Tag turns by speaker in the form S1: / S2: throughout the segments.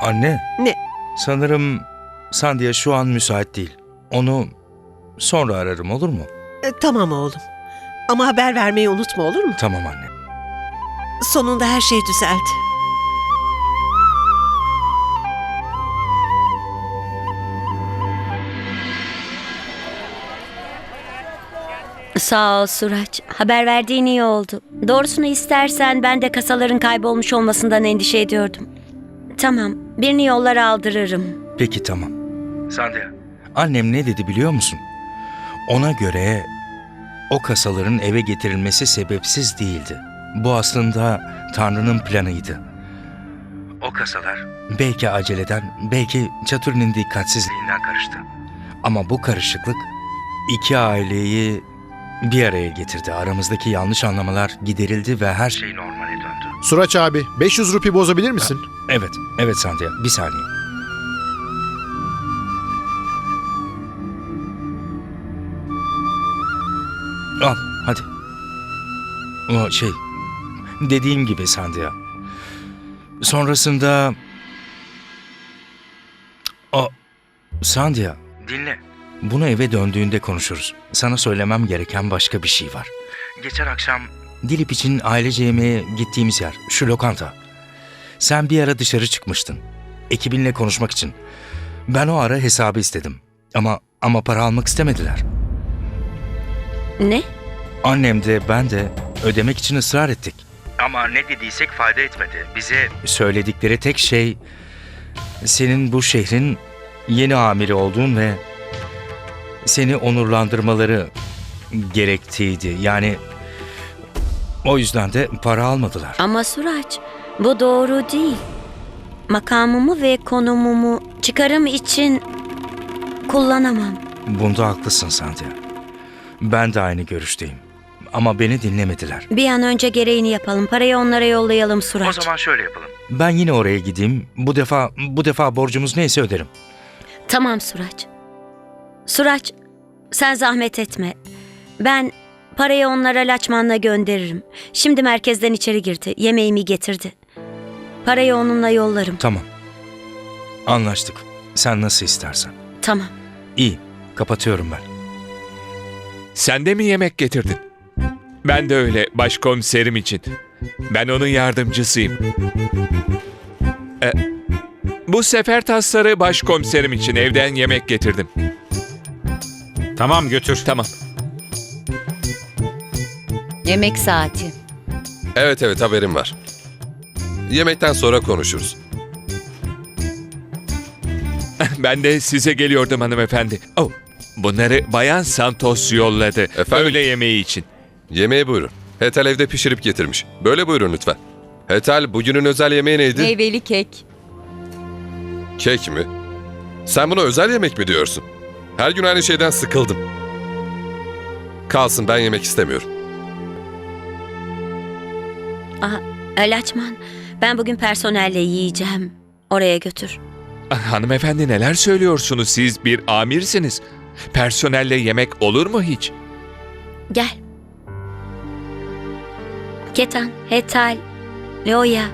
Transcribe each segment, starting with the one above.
S1: Anne,
S2: Ne?
S1: sanırım Sandia şu an müsait değil. Onu sonra ararım olur mu?
S2: E, tamam oğlum. Ama haber vermeyi unutma olur mu?
S1: Tamam anne.
S2: Sonunda her şey düzeldi.
S3: Sağ ol Suraç. Haber verdiğin iyi oldu. Doğrusunu istersen ben de kasaların kaybolmuş olmasından endişe ediyordum. Tamam, birini yollara aldırırım.
S1: Peki tamam. Sandia, annem ne dedi biliyor musun? Ona göre o kasaların eve getirilmesi sebepsiz değildi. Bu aslında Tanrı'nın planıydı. O kasalar belki aceleden, belki Çaturi'nin dikkatsizliğinden karıştı. Ama bu karışıklık iki aileyi bir araya getirdi. Aramızdaki yanlış anlamalar giderildi ve her şey normale döndü.
S4: Suraç abi 500 rupi bozabilir misin?
S1: Evet, evet Sandia. Bir saniye. Al, hadi. O şey, dediğim gibi Sandia. Sonrasında... O, Sandia. Dinle. Bunu eve döndüğünde konuşuruz. Sana söylemem gereken başka bir şey var. Geçen akşam Dilip için ailece yemeğe gittiğimiz yer, şu lokanta. Sen bir ara dışarı çıkmıştın. Ekibinle konuşmak için. Ben o ara hesabı istedim. Ama ama para almak istemediler.
S3: Ne?
S1: Annem de ben de ödemek için ısrar ettik. Ama ne dediysek fayda etmedi. Bize söyledikleri tek şey senin bu şehrin yeni amiri olduğun ve seni onurlandırmaları gerektiğiydi. Yani o yüzden de para almadılar.
S3: Ama Suraç, bu doğru değil. Makamımı ve konumumu çıkarım için kullanamam.
S1: Bunda haklısın Santia. Ben de aynı görüşteyim. Ama beni dinlemediler.
S3: Bir an önce gereğini yapalım. Parayı onlara yollayalım Suraç.
S1: şöyle yapalım. Ben yine oraya gideyim. Bu defa bu defa borcumuz neyse öderim.
S3: Tamam Suraç. Suraç, sen zahmet etme. Ben parayı onlara Laçman'la gönderirim. Şimdi merkezden içeri girdi. Yemeğimi getirdi. Parayı onunla yollarım.
S1: Tamam. Anlaştık. Sen nasıl istersen.
S3: Tamam.
S1: İyi. Kapatıyorum ben.
S5: Sen de mi yemek getirdin? Ben de öyle başkomiserim için. Ben onun yardımcısıyım. E, bu sefer tasları başkomiserim için evden yemek getirdim.
S6: Tamam götür.
S5: Tamam.
S7: Yemek saati.
S8: Evet evet haberim var. Yemekten sonra konuşuruz.
S5: Ben de size geliyordum hanımefendi. Oh, bunları Bayan Santos yolladı.
S8: Efendim?
S5: Öğle yemeği için.
S8: Yemeğe buyurun. Hetal evde pişirip getirmiş. Böyle buyurun lütfen. Hetal bugünün özel yemeği neydi?
S7: Meyveli kek.
S8: Kek mi? Sen buna özel yemek mi diyorsun? Her gün aynı şeyden sıkıldım. Kalsın ben yemek istemiyorum.
S3: Aha, Laçman, ben bugün personelle yiyeceğim. Oraya götür.
S5: Ah, Hanımefendi neler söylüyorsunuz? Siz bir amirsiniz. Personelle yemek olur mu hiç?
S3: Gel. Ketan, Hetal, Loya.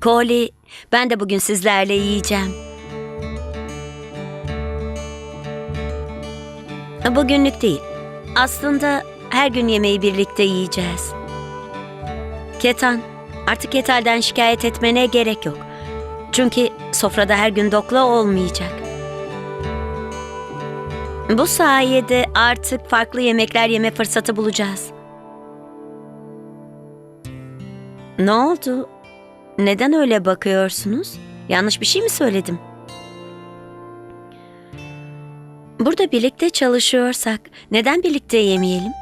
S3: Koli, ben de bugün sizlerle yiyeceğim. Bugünlük değil. Aslında her gün yemeği birlikte yiyeceğiz. Ketan, artık Ketal'den şikayet etmene gerek yok. Çünkü sofrada her gün dokla olmayacak. Bu sayede artık farklı yemekler yeme fırsatı bulacağız. Ne oldu? Neden öyle bakıyorsunuz? Yanlış bir şey mi söyledim? Burada birlikte çalışıyorsak neden birlikte yemeyelim?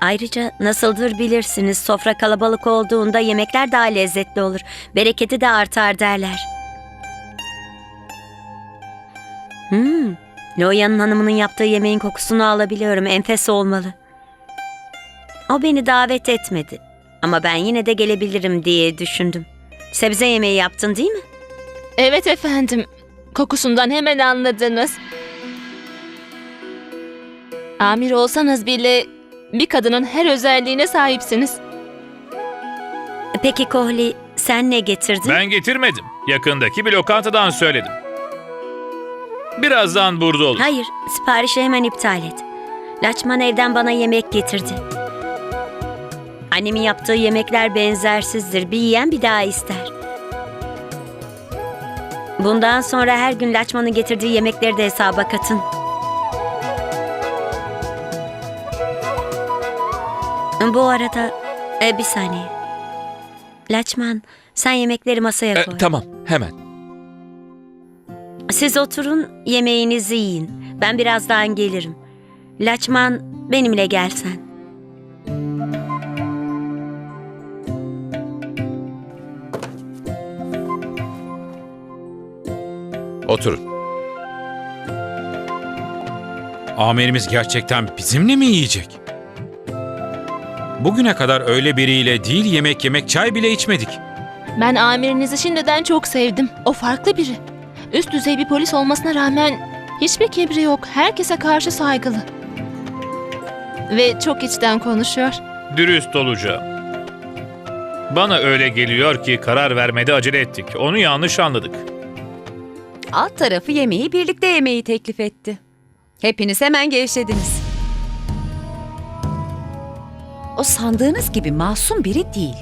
S3: Ayrıca nasıldır bilirsiniz sofra kalabalık olduğunda yemekler daha lezzetli olur. Bereketi de artar derler. Hmm, Loya'nın hanımının yaptığı yemeğin kokusunu alabiliyorum. Enfes olmalı. O beni davet etmedi. Ama ben yine de gelebilirim diye düşündüm. Sebze yemeği yaptın değil mi?
S9: Evet efendim. Kokusundan hemen anladınız. Amir olsanız bile bir kadının her özelliğine sahipsiniz.
S3: Peki Kohli sen ne getirdin?
S10: Ben getirmedim. Yakındaki bir lokantadan söyledim. Birazdan burada olur.
S3: Hayır, siparişi hemen iptal et. Laçman evden bana yemek getirdi. Annemin yaptığı yemekler benzersizdir. Bir yiyen bir daha ister. Bundan sonra her gün Laçman'ın getirdiği yemekleri de hesaba katın. Bu arada e, bir saniye. Laçman sen yemekleri masaya
S5: E,
S3: koy.
S5: tamam, hemen.
S3: Siz oturun, yemeğinizi yiyin. Ben birazdan gelirim. Laçman, benimle gelsen.
S8: Oturun.
S6: Amirimiz gerçekten bizimle mi yiyecek? Bugüne kadar öyle biriyle değil yemek yemek çay bile içmedik.
S9: Ben amirinizi şimdiden çok sevdim. O farklı biri. Üst düzey bir polis olmasına rağmen hiçbir kibri yok. Herkese karşı saygılı. Ve çok içten konuşuyor.
S10: Dürüst olacağım. Bana öyle geliyor ki karar vermede acele ettik. Onu yanlış anladık.
S7: Alt tarafı yemeği birlikte yemeği teklif etti. Hepiniz hemen gevşediniz. O sandığınız gibi masum biri değil.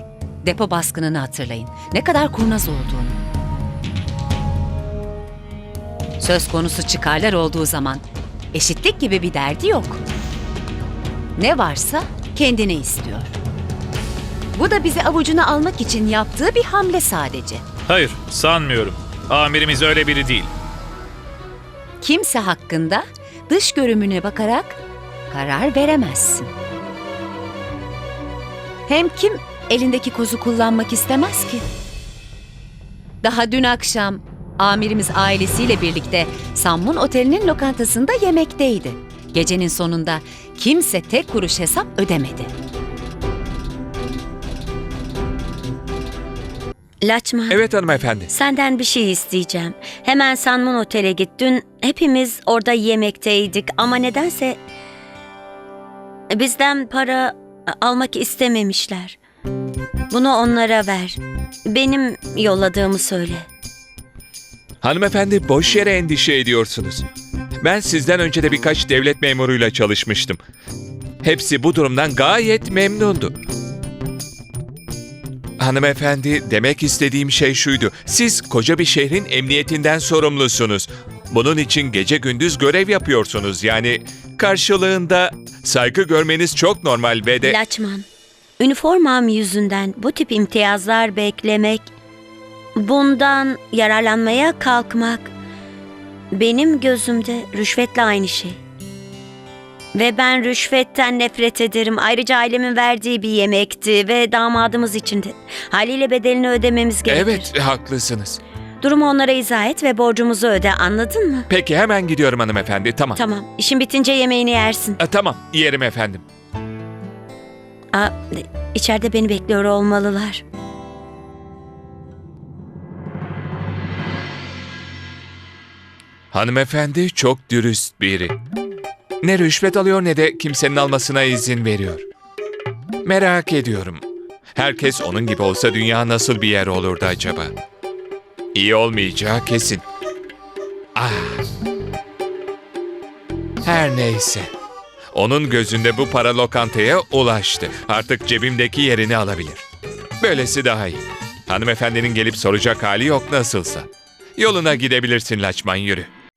S7: Depo baskınını hatırlayın. Ne kadar kurnaz olduğunu. Söz konusu çıkarlar olduğu zaman eşitlik gibi bir derdi yok. Ne varsa kendine istiyor. Bu da bizi avucuna almak için yaptığı bir hamle sadece.
S10: Hayır, sanmıyorum. Amirimiz öyle biri değil.
S7: kimse hakkında dış görümüne bakarak karar veremezsin. Hem kim elindeki kozu kullanmak istemez ki? Daha dün akşam amirimiz ailesiyle birlikte Sammun Oteli'nin lokantasında yemekteydi. Gecenin sonunda kimse tek kuruş hesap ödemedi.
S3: Laçman,
S5: Evet hanımefendi.
S3: senden bir şey isteyeceğim. Hemen Sanmun Otel'e git. Dün hepimiz orada yemekteydik ama nedense bizden para almak istememişler. Bunu onlara ver. Benim yolladığımı söyle.
S5: Hanımefendi boş yere endişe ediyorsunuz. Ben sizden önce de birkaç devlet memuruyla çalışmıştım. Hepsi bu durumdan gayet memnundu. Hanımefendi demek istediğim şey şuydu. Siz koca bir şehrin emniyetinden sorumlusunuz. Bunun için gece gündüz görev yapıyorsunuz. Yani karşılığında saygı görmeniz çok normal ve de...
S3: Laçman, üniformam yüzünden bu tip imtiyazlar beklemek, bundan yararlanmaya kalkmak benim gözümde rüşvetle aynı şey. Ve ben rüşvetten nefret ederim. Ayrıca ailemin verdiği bir yemekti ve damadımız için de. Haliyle bedelini ödememiz gerekir.
S5: Evet, haklısınız.
S3: Durumu onlara izah et ve borcumuzu öde anladın mı?
S5: Peki hemen gidiyorum hanımefendi. Tamam.
S3: Tamam. İşin bitince yemeğini yersin.
S5: E, tamam, yerim efendim.
S3: Aa, içeride beni bekliyor olmalılar.
S5: Hanımefendi çok dürüst biri. Ne rüşvet alıyor ne de kimsenin almasına izin veriyor. Merak ediyorum. Herkes onun gibi olsa dünya nasıl bir yer olurdu acaba? İyi olmayacağı kesin. Ah. Her neyse. Onun gözünde bu para lokantaya ulaştı. Artık cebimdeki yerini alabilir. Böylesi daha iyi. Hanımefendinin gelip soracak hali yok nasılsa. Yoluna gidebilirsin Laçman yürü.